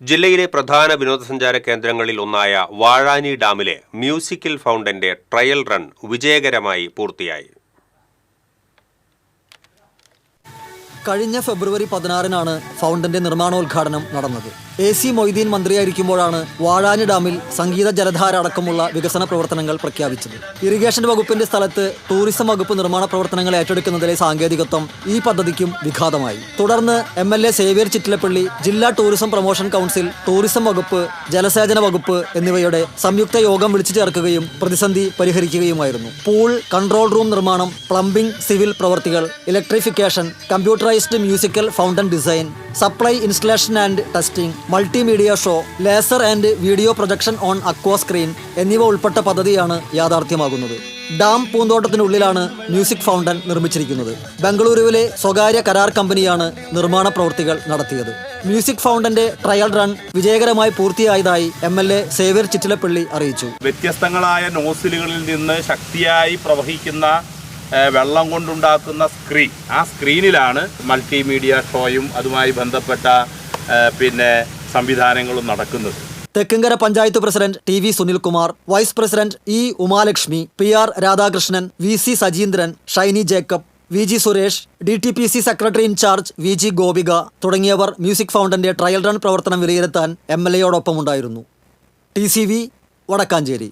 ജില്ലയിലെ പ്രധാന വിനോദസഞ്ചാര കേന്ദ്രങ്ങളിൽ ഒന്നായ വാഴാനി ഡാമിലെ മ്യൂസിക്കൽ ഫൗണ്ടന്റെ ട്രയൽ റൺ വിജയകരമായി പൂർത്തിയായി. കഴിഞ്ഞ ഫെബ്രുവരി പതിനാറിനാണ് ഫൗണ്ടന്റെ നിർമ്മാണോദ്ഘാടനം നടന്നത്. എ സി മൊയ്തീൻ മന്ത്രിയായിരിക്കുമ്പോഴാണ് വാഴാനി ഡാമിൽ സംഗീത ജലധാര അടക്കമുള്ള വികസന പ്രവർത്തനങ്ങൾ പ്രഖ്യാപിച്ചത്. ഇറിഗേഷൻ വകുപ്പിന്റെ സ്ഥലത്ത് ടൂറിസം വകുപ്പ് നിർമ്മാണ പ്രവർത്തനങ്ങൾ ഏറ്റെടുക്കുന്നതിലെ സാങ്കേതികത്വം ഈ പദ്ധതിക്കും വിഘാതമായി. തുടർന്ന് M L A Xavier Chittilappally ജില്ലാ ടൂറിസം പ്രൊമോഷൻ കൗൺസിൽ ടൂറിസം വകുപ്പ് ജലസേചന വകുപ്പ് എന്നിവയുടെ സംയുക്ത യോഗം വിളിച്ചു ചേർക്കുകയും പ്രതിസന്ധി പരിഹരിക്കുകയുമായിരുന്നു. പൂൾ കൺട്രോൾ റൂം നിർമ്മാണം പ്ലംബിംഗ് സിവിൽ പ്രവർത്തികൾ electrification computerised musical fountain design supply installation and testing multimedia show laser and video projection on aqua screen എന്നിവ ഉൾപ്പെട്ട പദ്ധതിയാണ് യാഥാർത്ഥ്യമാകുന്നത്. ഡാം പൂന്തോട്ടത്തിനുള്ളിലാണ് മ്യൂസിക് ഫൗണ്ടൻ നിർമ്മിച്ചിരിക്കുന്നത്. ബംഗളൂരുവിലെ സ്വകാര്യ കരാർ കമ്പനിയാണ് നിർമ്മാണ പ്രവൃത്തികൾ നടത്തിയത്. മ്യൂസിക് ഫൗണ്ടന്റെ ട്രയൽ റൺ വിജയകരമായി പൂർത്തിയായതായി M L A Xavier Chittilappally അറിയിച്ചു. വ്യത്യസ്തങ്ങളായ നോസിലുകളിൽ നിന്ന് ശക്തിയായി പ്രവഹിക്കുന്ന വെള്ളം കൊണ്ടുണ്ടാക്കുന്ന സ്ക്രീൻ ആ സ്ക്രീനിലാണ് മൾട്ടിമീഡിയ ഷോയും അതുമായി ബന്ധപ്പെട്ട പിന്നെ സംവിധാനങ്ങളും നടക്കുന്നത്. Thekkumkara panchayat president T V Sunilkumar vice president E Umalakshmi P R Radhakrishnan V C Sajeendran Shiny Jacob V G Suresh D T P C secretary in charge V G Gopika തുടങ്ങിയവർ music ഫൗണ്ടന്റെ trial run പ്രവർത്തനം വിലയിരുത്താൻ M L എയോടൊപ്പമുണ്ടായിരുന്നു. T C V Vadakkanchery.